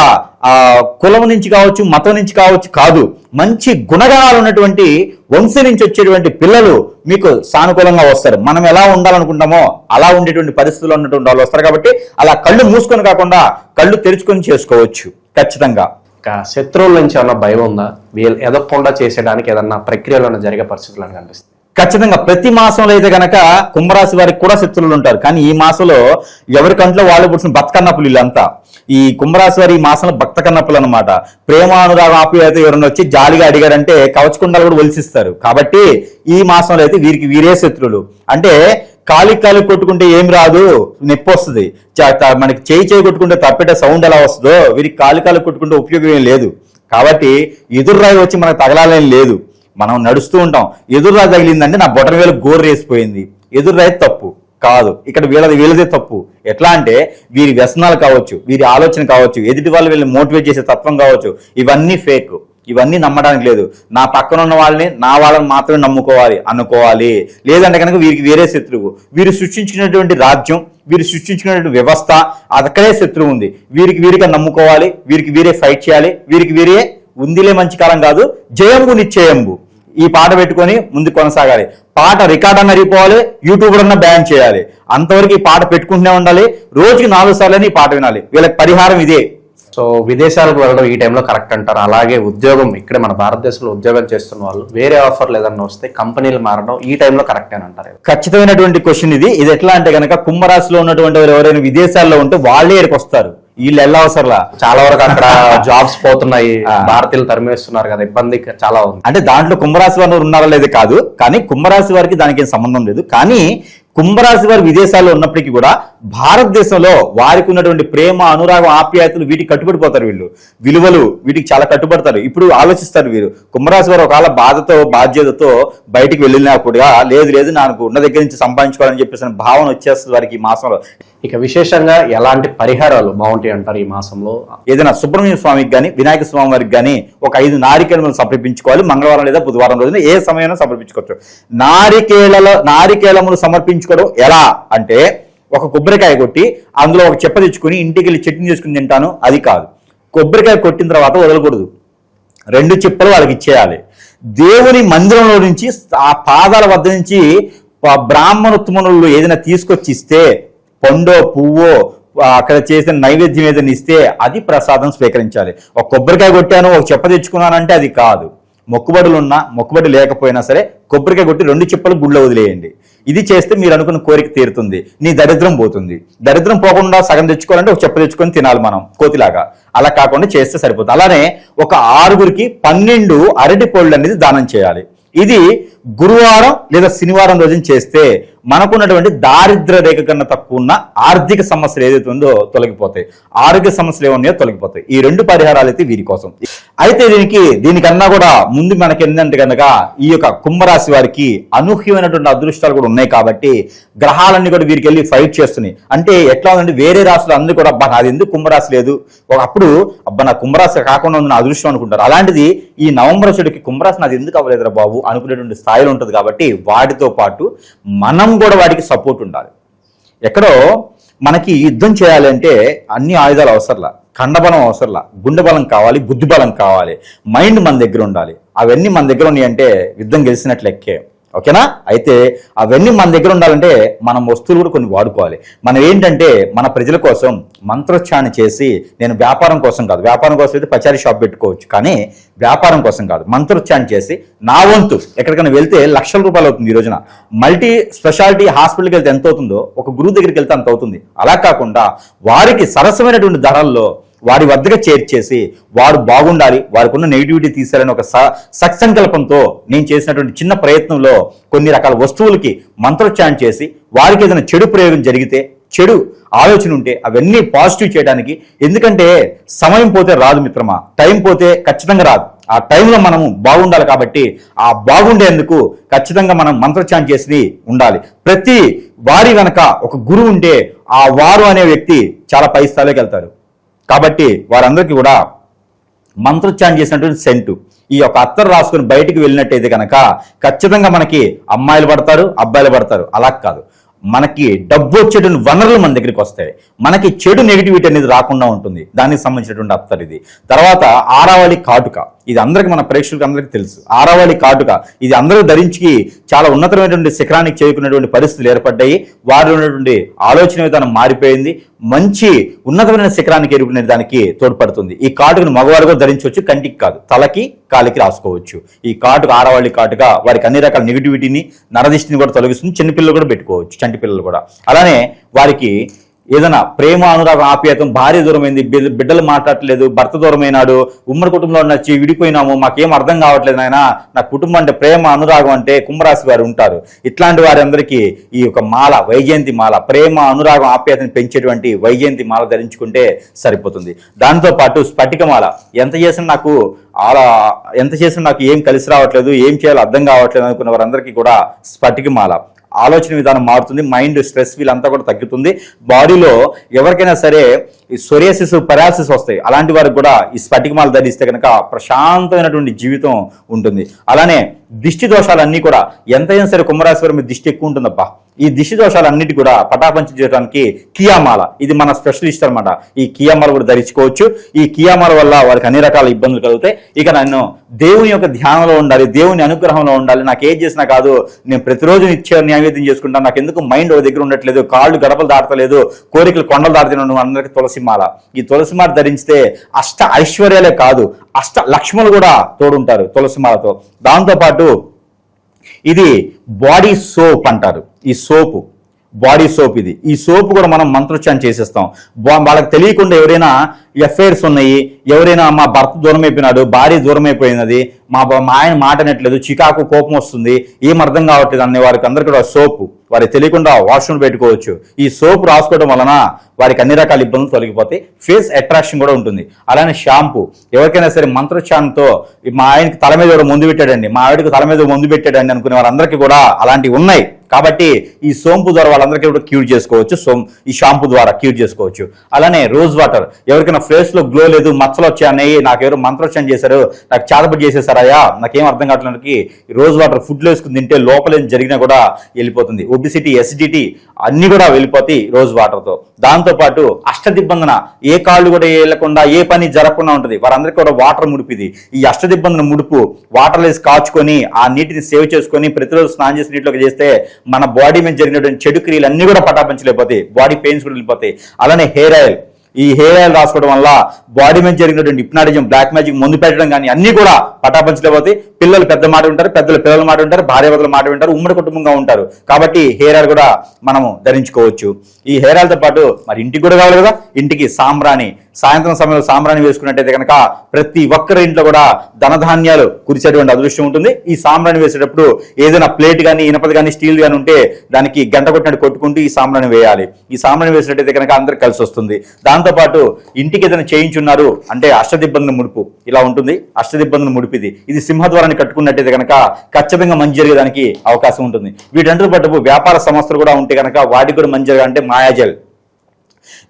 కులం నుంచి కావచ్చు మతం నుంచి కావచ్చు కాదు. మంచి గుణగణాలు ఉన్నటువంటి వంశీ నుంచి వచ్చేటువంటి పిల్లలు మీకు సానుకూలంగా వస్తారు. మనం ఎలా ఉండాలనుకుంటామో అలా ఉండేటువంటి పరిస్థితుల్లో ఉన్నటువంటి వాళ్ళు వస్తారు కాబట్టి అలా కళ్ళు మూసుకొని కాకుండా కళ్ళు తెరుచుకొని చేసుకోవచ్చు. ఖచ్చితంగా. శత్రువుల నుంచి ఏమన్నా భయం ఉందా? వీళ్ళు ఎదగకుండా చేసేయడానికి ఏదన్నా ప్రక్రియలు ఏమైనా జరిగే పరిస్థితులు అని కనిపిస్తుంది ఖచ్చితంగా. ప్రతి మాసంలో అయితే గనక కుంభరాశి వారికి కూడా శత్రువులు ఉంటారు. కానీ ఈ మాసంలో ఎవరి కంట్లో వాళ్ళు పుట్టిన బతకన్నప్పులు వీళ్ళంతా. ఈ కుంభరాశి వారి ఈ మాసంలో భక్త కన్నప్పులు అనమాట ప్రేమ అనురాగ ఆప్యాయత ఎవరైనా వచ్చి జాలిగా అడిగారంటే కవచకుండాలు కూడా ఒలిసిస్తారు. కాబట్టి ఈ మాసంలో అయితే వీరికి వీరే శత్రువులు. అంటే కాలికి కాలికి కొట్టుకుంటే ఏం రాదు? నొప్పి వస్తుంది. చ- మనకి చేయి చేయి కొట్టుకుంటే తప్పెట్టే సౌండ్ ఎలా వస్తుందో వీరికి కాలి కాలి కొట్టుకుంటే ఉపయోగం ఏం లేదు. కాబట్టి ఎదురురాయి వచ్చి మనకు తగలాలని లేదు. మనం నడుస్తూ ఉంటాం. ఎదురురాయి తగిలిందంటే నా బొటన వేలు గోరు వేసిపోయింది. ఎదురురాయి తప్పు కాదు. ఇక్కడ వీళ్ళది వీళ్ళదే తప్పు. ఎట్లా అంటే వీరి వ్యసనాలు కావచ్చు వీరి ఆలోచన కావచ్చు ఎదుటి వాళ్ళు వీళ్ళని మోటివేట్ చేసే తత్వం కావచ్చు ఇవన్నీ ఫేక్ ఇవన్నీ నమ్మడానికి లేదు. నా పక్కన ఉన్న వాళ్ళని నా వాళ్ళని మాత్రమే నమ్ముకోవాలి అనుకోవాలి. లేదంటే కనుక వీరికి వేరే శత్రువు. వీరు సృష్టించినటువంటి రాజ్యం వీరు సృష్టించినటువంటి వ్యవస్థ అక్కడే శత్రువు ఉంది. వీరికి వీరిగా నమ్ముకోవాలి వీరికి వీరే ఫైట్ చేయాలి వీరికి వీరే ఉందిలే మంచి కాలం కాదు. జయంబు నిశ్చయంబు. ఈ పాట పెట్టుకొని ముందు కొనసాగాలి. పాట రికార్డ్ అన్న అయిపోవాలి యూట్యూబ్ అన్న బ్యాన్ చేయాలి. అంతవరకు ఈ పాట పెట్టుకుంటూనే ఉండాలి. రోజుకి నాలుగు సార్లు ఈ పాట వినాలి. వీళ్ళకి పరిహారం ఇదే. సో విదేశాలకు వెళ్ళడం ఈ టైంలో కరెక్ట్ అంటారు. అలాగే ఉద్యోగం ఇక్కడే మన భారతదేశంలో ఉద్యోగం చేస్తున్న వాళ్ళు వేరే ఆఫర్లు ఏదన్నా వస్తే కంపెనీలు మారడం ఈ టైంలో కరెక్ట్ అని అంటారు. ఖచ్చితమైనటువంటి క్వశ్చన్ ఇది. ఇది ఎట్లా అంటే కనుక కుంభరాశిలో ఉన్నటువంటి వారు ఎవరైనా విదేశాల్లో ఉంటే వాళ్ళే ఇక్కడికి వస్తారు. వీళ్ళు వెళ్ళవసరలా. చాలా వరకు అక్కడ [LAUGHS] జాబ్స్ పోతున్నాయి. భారతీయులు తరిమేస్తున్నారు కదా ఇబ్బంది చాలా ఉంది. అంటే దాంట్లో కుంభరాశి వారు ఉన్నారా లేదు కాదు. కానీ కుంభరాశి వారికి దానికి ఏం సంబంధం లేదు. కానీ కుంభరాశి వారు విదేశాల్లో ఉన్నప్పటికీ కూడా భారతదేశంలో వారికి ఉన్నటువంటి ప్రేమ అనురాగం ఆప్యాయతలు వీటికి కట్టుబడిపోతారు వీళ్ళు. విలువలు వీటికి చాలా కట్టుబడతారు. ఇప్పుడు ఆలోచిస్తారు వీరు. కుంభరాశి వారు ఒకవేళ బాధతో బాధ్యతతో బయటికి వెళ్ళినా కూడా లేదు లేదు నాకు ఉన్న దగ్గర నుంచి సంపాదించుకోవాలని చెప్పేసి భావన వచ్చేస్తుంది వారికి ఈ మాసంలో. ఇక విశేషంగా ఎలాంటి పరిహారాలు బాగుంటాయి అంటారు ఈ మాసంలో? ఏదైనా సుబ్రహ్మణ్య స్వామికి కానీ వినాయక స్వామి వారికి కానీ ఒక ఐదు నారికేళములు సమర్పించుకోవాలి. మంగళవారం లేదా బుధవారం రోజున ఏ సమయంలో సమర్పించుకోవచ్చు. నారికేళలో నారికేళములు సమర్పించుకోవడం ఎలా అంటే ఒక కొబ్బరికాయ కొట్టి అందులో ఒక చెప్ప తెచ్చుకుని ఇంటికి వెళ్ళి చట్నీ చేసుకుని తింటాను అది కాదు. కొబ్బరికాయ కొట్టిన తర్వాత వదలకూడదు. రెండు చిప్పలు వాళ్ళకి ఇచ్చేయాలి. దేవుని మందిరంలో నుంచి ఆ పాదాల వద్ద నుంచి ప- బ్రాహ్మణోత్తములు ఏదైనా తీసుకొచ్చి ఇస్తే పండో పువ్వో అక్కడ చేసిన నైవేద్యం ఏదైనా ఇస్తే అది ప్రసాదం స్వీకరించాలి. ఒక కొబ్బరికాయ కొట్టాను ఒక చెప్ప తెచ్చుకున్నానంటే అది కాదు. మొక్కుబడులు ఉన్నా మొక్కుబడి లేకపోయినా సరే కొబ్బరికాయ కొట్టి రెండు చెప్పలు గుళ్ళో వదిలేయండి. ఇది చేస్తే మీరు అనుకున్న కోరిక తీరుతుంది. నీ దరిద్రం పోతుంది. దరిద్రం పోకుండా సగం తెచ్చుకోవాలంటే ఒక చెప్ప తెచ్చుకొని తినాలి మనం కోతిలాగా. అలా కాకుండా చేస్తే సరిపోతుంది. అలానే ఒక ఆరుగురికి పన్నెండు అరటి పళ్ళు అనేది దానం చేయాలి. ఇది గురువారం లేదా శనివారం రోజున చేస్తే మనకున్నటువంటి దారిద్ర రేఖ కన్నా తక్కువ ఉన్న ఆర్థిక సమస్యలు ఏదైతే ఉందో తొలగిపోతాయి. ఆరోగ్య సమస్యలు ఏమన్నాయో తొలగిపోతాయి. ఈ రెండు పరిహారాలు అయితే వీరి కోసం. అయితే దీనికి దీనికన్నా కూడా ముందు మనకి ఏంటంటే కనుక ఈ యొక్క కుంభరాశి వారికి అనూహ్యమైనటువంటి అదృష్టాలు కూడా ఉన్నాయి కాబట్టి గ్రహాలన్నీ కూడా వీరికి వెళ్ళి ఫైట్ చేస్తున్నాయి. అంటే ఎట్లా ఉందంటే వేరే రాశులు అందరూ కూడా అబ్బా నాది ఎందుకు కుంభరాశి లేదు? ఒకప్పుడు అబ్బా నా కుంభరాశి కాకుండా ఉంది నా అదృష్టం అనుకుంటారు. అలాంటిది ఈ నవంబర్ చెడుకి కుంభరాశి నాది ఎందుకు అవ్వలేదురా బాబు అనుకునేటువంటి స్థాయిలో ఉంటుంది కాబట్టి వాటితో పాటు మనం కూడా వాటికి సపోర్ట్ ఉండాలి. ఎక్కడో మనకి యుద్ధం చేయాలంటే అన్ని ఆయుధాలు అవసరంలా కండబలం అవసరంలా గుండె బలం కావాలి బుద్ధి బలం కావాలి మైండ్ మన దగ్గర ఉండాలి. అవన్నీ మన దగ్గర ఉన్నాయంటే యుద్ధం గెలిచినట్లు ఎక్కే ఓకేనా? అయితే అవన్నీ మన దగ్గర ఉండాలంటే మనం వస్తువులు కూడా కొన్ని వాడుకోవాలి. మనం ఏంటంటే మన ప్రజల కోసం మంత్రోచ్చారణ చేసి నేను వ్యాపారం కోసం కాదు. వ్యాపారం కోసం అయితే పచారీ షాప్ పెట్టుకోవచ్చు. కానీ వ్యాపారం కోసం కాదు. మంత్రోచ్చారణ చేసి నా వంతు ఎక్కడికైనా వెళ్తే లక్షల రూపాయలు అవుతుంది ఈ రోజున. మల్టీ స్పెషాలిటీ హాస్పిటల్కి వెళ్తే ఎంత అవుతుందో ఒక గురువు దగ్గరికి వెళ్తే అంత అవుతుంది. అలా కాకుండా వారికి సరసమైనటువంటి ధరల్లో వారి వద్దగా చేర్చేసి వారు బాగుండాలి వారికి ఉన్న నెగిటివిటీ తీసారని ఒక స సత్సంకల్పంతో నేను చేసినటువంటి చిన్న ప్రయత్నంలో కొన్ని రకాల వస్తువులకి మంత్రోచ్చారణ చేసి వారికి ఏదైనా చెడు ప్రయోగం జరిగితే చెడు ఆలోచన ఉంటే అవన్నీ పాజిటివ్ చేయడానికి ఎందుకంటే సమయం పోతే రాదు మిత్రమా టైం పోతే ఖచ్చితంగా రాదు. ఆ టైంలో మనము బాగుండాలి కాబట్టి ఆ బాగుండేందుకు ఖచ్చితంగా మనం మంత్రోచ్చారణ చేసి ఉండాలి. ప్రతి వారి వెనక ఒక గురువు ఉంటే ఆ వారు అనే వ్యక్తి చాలా పై స్థాయిలోకి వెళ్తారు. కాబట్టి వారందరికీ కూడా మంత్రోచ్చారణ చేసినటువంటి సెంటు. ఈ యొక్క అత్తరు రాసుకుని బయటికి వెళ్ళినట్టయితే కనుక ఖచ్చితంగా మనకి అమ్మాయిలు పడతారు అబ్బాయిలు పడతారు. అలా కాదు. మనకి డబ్బు వచ్చేటువంటి వనరులు మన దగ్గరికి వస్తాయి. మనకి చెడు నెగిటివిటీ అనేది రాకుండా ఉంటుంది. దానికి సంబంధించినటువంటి అత్తరు ఇది తర్వాత ఆరావళి కాటుక. ఇది అందరికి మన ప్రేక్షకులకు అందరికీ తెలుసు. ఆరావళి కాటుక. ఇది అందరూ ధరించి చాలా ఉన్నతమైనటువంటి శిఖరానికి చేరుకున్నటువంటి పరిస్థితులు ఏర్పడ్డాయి. వారిలో ఉన్నటువంటి ఆలోచన విధానం మారిపోయింది. మంచి ఉన్నతమైన శిఖరానికి ఎరుకునే దానికి తోడ్పడుతుంది. ఈ కాటుకను మగవారు కూడా ధరించవచ్చు కంటికి కాదు. తలకి కాలికి రాసుకోవచ్చు. ఈ కాటుక ఆడవాళ్ళి కాటుక వారికి అన్ని రకాల నెగిటివిటీని నరదిష్టిని కూడా తొలగిస్తుంది. చిన్నపిల్లలు కూడా పెట్టుకోవచ్చు చంటి పిల్లలు కూడా. అలానే వారికి ఏదైనా ప్రేమ అనురాగం ఆప్యాయతం భార్య దూరమైంది బిడ్డ- బిడ్డలు మాట్లాడట్లేదు భర్త దూరమైనాడు ఉమ్మడి కుటుంబంలో నచ్చి విడిపోయినాము మాకేం అర్థం కావట్లేదు నాయన. నా కుటుంబం అంటే ప్రేమ అనురాగం అంటే కుంభరాశి వారు ఉంటారు. ఇట్లాంటి వారందరికీ ఈ యొక్క మాల వైజయంతి మాల ప్రేమ అనురాగం ఆప్యాయతను పెంచేటువంటి వైజయంతి మాల ధరించుకుంటే సరిపోతుంది. దాంతో పాటు స్ఫటికమాల ఎంత చేసినా నాకు అలా ఎంత చేసినా నాకు ఏం కలిసి రావట్లేదు ఏం చేయాలో అర్థం కావట్లేదు అనుకున్న వారందరికీ కూడా స్ఫటికమాల ఆలోచన విధానం మారుతుంది మైండ్ స్ట్రెస్ వీళ్ళంతా కూడా తగ్గుతుంది. బాడీలో ఎవరికైనా సరే ఈ సొరియాసిస్ పెరాసిస్ వస్తాయి. అలాంటి వారికి కూడా ఈ స్ఫటికమాలు ధరిస్తే కనుక ప్రశాంతమైనటువంటి జీవితం ఉంటుంది. అలానే దిష్టి దోషాలన్నీ కూడా ఎంతైనా సరే కుంభరాశి వారి మీద దిష్టి ఎక్కువ ఉంటుందబ్బా. ఈ దిశ దోషాలన్నిటి కూడా పటాపంచి చేయడానికి కియామాల. ఇది మన స్పెషలిస్ట్ అన్నమాట. ఈ కియామాల కూడా ధరించుకోవచ్చు. ఈ కియామాల వల్ల వారికి అన్ని రకాల ఇబ్బందులు కలుగుతాయి. ఇక నన్ను దేవుని యొక్క ధ్యానంలో ఉండాలి దేవుని అనుగ్రహంలో ఉండాలి. నాకు ఏం చేసినా కాదు నేను ప్రతిరోజు నిత్య నైవేద్యం చేసుకుంటాను నాకు ఎందుకు మైండ్ ఒక దగ్గర ఉండట్లేదు కాళ్ళు గడపలు దాటలేదు కోరికలు కొండలు దాటుతున్నాను అందరికీ తులసి మాల ఈ తులసి మాల ధరిస్తే అష్ట ఐశ్వర్యాలే కాదు అష్ట లక్ష్మలు కూడా తోడుంటారు తులసి మాలతో దాంతోపాటు ఇది బాడీ సోప్ అంటారు. ఈ సోపు బాడీ సోప్ ఇది. ఈ సోప్ కూడా మనం మంత్రోచ్చారం చేసేస్తాం. బా- వాళ్ళకి తెలియకుండా ఎవరైనా ఎఫ్ఐఆర్స్ ఉన్నాయి ఎవరైనా మా భర్త దూరం అయిపోయినాడు భార్య దూరం అయిపోయినది మా బా- మా ఆయన మాట అనట్లేదు చికాకు కోపం వస్తుంది ఏం అర్థం కావట్లేదు అనే వారికి అందరికీ కూడా సోపు వారికి తెలియకుండా వాష్రూమ్ పెట్టుకోవచ్చు. ఈ సోప్ రాసుకోవడం వలన వారికి అన్ని రకాల ఇబ్బందులు తొలగిపోతాయి ఫేస్ అట్రాక్షన్ కూడా ఉంటుంది. అలానే షాంపూ ఎవరికైనా సరే మంత్రోచ్చారణతో మా ఆయనకి తల మీద ఎవరో ముందు పెట్టాడండి మా ఆవిడకి తల మీద ముందు పెట్టాడండి అనుకునే వారందరికీ కూడా అలాంటివి ఉన్నాయి. కాబట్టి ఈ సోంపు ద్వారా వాళ్ళందరికీ కూడా క్యూర్ చేసుకోవచ్చు సోం ఈ షాంపూ ద్వారా క్యూర్ చేసుకోవచ్చు. అలానే రోజ్ వాటర్ ఎవరికైనా ఫేస్లో గ్లో లేదు మచ్చలు వచ్చాయి నాకు ఎవరు మంత్రోచ్చారం చేశారు నాకు చేసేసారు చేసేసారయ్యా నాకేం అర్థం కావట్లేదు రోజు వాటర్ ఫుడ్లో వేసుకుని తింటే లోపల ఏం జరిగినా కూడా వెళ్ళిపోతుంది. ఒబిసిటీ ఎసిడిటీ అన్ని కూడా వెళ్ళిపోతాయి రోజు వాటర్తో దాంతో పాటు అష్టదిబ్బందన ఏ కాళ్ళు కూడా వెళ్ళకుండా ఏ పని జరగకుండా ఉంటుంది. వారందరికీ కూడా వాటర్ ముడిపిది ఈ అష్టదిబ్బందన ముడుపు వాటర్ వేసి కాచుకొని ఆ నీటిని సేవ్ చేసుకొని ప్రతిరోజు స్నానం చేసి నీటిలోకి చేస్తే మన బాడీ మీద జరిగినటువంటి చెడు క్రియలు అన్ని కూడా పటాపంచలేకపోతాయి. బాడీ పెయిన్స్ కూడా వెళ్ళిపోతాయి. అలానే హెయిర్ ఆయిల్. ఈ హెయిర్ ఆయిల్ రాసుకోవడం వల్ల బాడీ మీద జరిగినటువంటి హిప్నాటిజం బ్లాక్ మ్యాజిక్ ముందు పెట్టడం కానీ అన్ని కూడా పటాపంచలేకపోతే పిల్లలు పెద్ద మాట ఉంటారు పెద్దలు పిల్లల మాట ఉంటారు భార్య మాట వింటారు ఉమ్మడి కుటుంబంగా ఉంటారు. కాబట్టి హెయిర్ ఆయిల్ కూడా మనము ధరించుకోవచ్చు. ఈ హెయిర్ ఆయిల్తో పాటు మరి ఇంటికి కూడా కావాలి కదా? ఇంటికి సాంబ్రాణి సాయంత్రం సమయంలో సాంబ్రాణి వేసుకున్నట్టయితే కనుక ప్రతి ఒక్కరి ఇంట్లో కూడా ధనధాన్యాలు కురిసేటువంటి అదృష్టం ఉంటుంది. ఈ సాంబ్రాణి వేసేటప్పుడు ఏదైనా ప్లేట్ కానీ ఇనపది కానీ స్టీల్ కానీ ఉంటే దానికి గంట కొట్టినట్టు కొట్టుకుంటూ ఈ సాంబ్రాణి వేయాలి. ఈ సాంబ్రాణి వేసినట్టయితే కనుక అందరికి కలిసి వస్తుంది. దాంతోపాటు ఇంటికి ఏదైనా చేయించున్నారు అంటే అష్టదిబ్బందుల ముడుపు. ఇలా ఉంటుంది. అష్టదిబ్బందుల ముడిపిది. ఇది సింహద్వారాన్ని కట్టుకున్నట్టయితే కనుక ఖచ్చితంగా మంచి జరిగేదానికి అవకాశం ఉంటుంది. వీటంటే పాటు వ్యాపార సంస్థలు కూడా ఉంటే కనుక వాటికి కూడా మంచి జరగాలంటే మాయాజల్.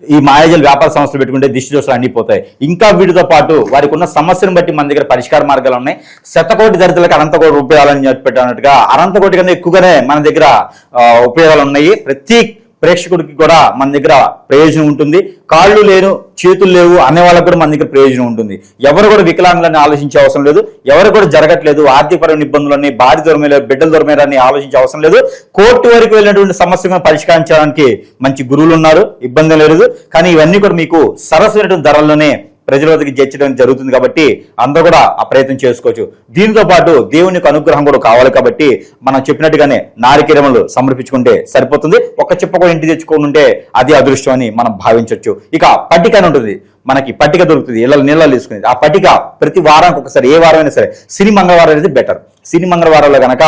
ఈ మాయాజల్ వ్యాపార సంస్థలు పెట్టుకుంటే దిష్టి దోషాలు అన్ని పోతాయి. ఇంకా వీటితో పాటు వారికి ఉన్న సమస్యను బట్టి మన దగ్గర పరిష్కార మార్గాలు ఉన్నాయి. శతకోటి దరిద్రులకు అనంతకోటి ఉపయోగాలని చెప్పి పెట్టినట్టుగా అనంతకోటి కన్నా ఎక్కువగానే మన దగ్గర ఆ, ఉపయోగాలు ఉన్నాయి. ప్రతి ప్రేక్షకుడికి కూడా మన దగ్గర ప్రయోజనం ఉంటుంది. కాళ్ళు లేను చేతులు లేవు అనే వాళ్ళకి కూడా మన దగ్గర ప్రయోజనం ఉంటుంది. ఎవరు కూడా వికలాంగులని ఆలోచించే అవసరం లేదు. ఎవరు కూడా జరగట్లేదు ఆర్థికపరమైన ఇబ్బందులని భార్య దొరమేలా బిడ్డల దూరమే ఆలోచించే అవసరం లేదు. కోర్టు వరకు వెళ్ళినటువంటి సమస్యలను పరిష్కరించడానికి మంచి గురువులు ఉన్నారు ఇబ్బంది లేదు. కానీ ఇవన్నీ కూడా మీకు సరసమైనటువంటి ధరల్లోనే ప్రజల వద్దకు చేర్చడం జరుగుతుంది కాబట్టి అందరూ కూడా ఆ ప్రయత్నం చేసుకోవచ్చు. దీంతో పాటు దేవుని యొక్క అనుగ్రహం కూడా కావాలి కాబట్టి మనం చెప్పినట్టుగానే నారికేరములు సమర్పించుకుంటే సరిపోతుంది. ఒక చిప్ప కూడా ఇంటి తెచ్చుకొని ఉంటే అది అదృష్టం అని మనం భావించవచ్చు. ఇక పట్టిక అని ఉంటుంది. మనకి పట్టిక దొరుకుతుంది ఇళ్ళ నీళ్ళలో తీసుకునేది ఆ పట్టిక ప్రతి వారానికి ఒకసారి ఏ వారం అయినా సరే సిని మంగళవారం అనేది బెటర్ సిని మంగళవారంలో గనక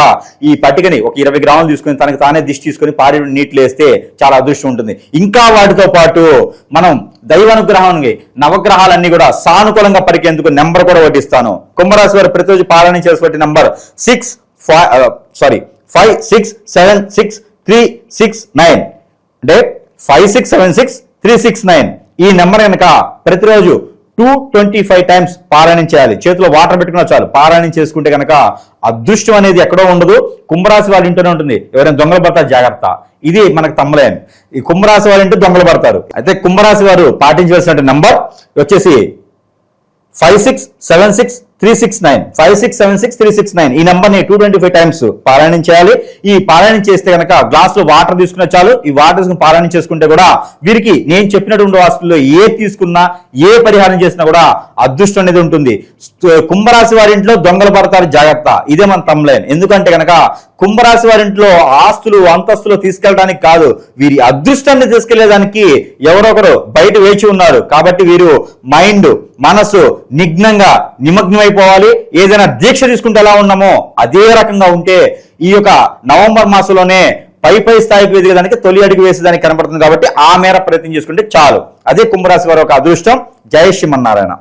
ఈ పట్టికని ఒక ఇరవై గ్రాములు తీసుకుని తనకి తానే దిష్టి తీసుకొని పాడి నీటిలో వేస్తే చాలా అదృష్టం ఉంటుంది. ఇంకా వాటితో పాటు మనం దైవానుగ్రహానికి నవగ్రహాలన్నీ కూడా సానుకూలంగా పరికేందుకు నెంబర్ కూడా వడ్డిస్తాను కుంభరాశి వారు ప్రతిరోజు పాలన చేసేటువంటి number six five sorry five six seven six three six nine. అంటే five six seven six three six nine. ఈ నెంబర్ కనుక ప్రతిరోజు టూ ట్వంటీ ఫైవ్ టైమ్స్ పారాయణం చేయాలి చేతిలో వాటర్ పెట్టుకున్నా చాలు. పారాయణం చేసుకుంటే కనుక అదృష్టం అనేది ఎక్కడో ఉండదు. కుంభరాశి వాళ్ళ ఇంట్లోనే ఉంటుంది. ఎవరైనా దొంగలు పడతారు జాగ్రత్త. ఇది మనకు తమ్మలేం. ఈ కుంభరాశి వాళ్ళ ఇంటి దొంగలు పడతారు. అయితే కుంభరాశి వారు పాటించవలసిన నంబర్ వచ్చేసి five six seven six three six nine. Five six seven six three six nine. ఈ నెంబర్ని టూ ట్వంటీ ఫైవ్ టైమ్స్ పారాయణం చేయాలి. ఈ పారాయణం చేస్తే కనుక గ్లాస్లో వాటర్ తీసుకున్న చాలు. ఈ వాటర్ తీసుకుని పారాయణం చేసుకుంటే కూడా వీరికి నేను చెప్పినటువంటి వాస్తుల్లో ఏ తీసుకున్నా ఏ పరిహారం చేసినా కూడా అదృష్టం అనేది ఉంటుంది. కుంభరాశి వారి ఇంట్లో దొంగలు పడతారు. జాగ్రత్త. ఇదే మన తమ్లైన్ ఎందుకంటే కనుక కుంభరాశి వారింట్లో ఆస్తులు అంతస్తులు తీసుకెళ్ళడానికి కాదు. వీరి అదృష్టాన్ని తీసుకెళ్ళేదానికి ఎవరొకరు బయట వేచి ఉన్నారు. కాబట్టి వీరు మైండ్ మనసు నిఘ్నంగా పోవాలి. ఏదైనా దీక్ష తీసుకుంటే ఎలా ఉన్నామో అదే రకంగా ఉంటే ఈ యొక్క నవంబర్ మాసంలోనే పై పై స్థాయికి ఎదిగేదానికి తొలి అడుగు వేసేదానికి కనపడుతుంది కాబట్టి ఆ మేర ప్రయత్నం చేసుకుంటే చాలు. అదే కుంభరాశి వారి ఒక అదృష్టం. జయ శ్రీమన్నారాయణ.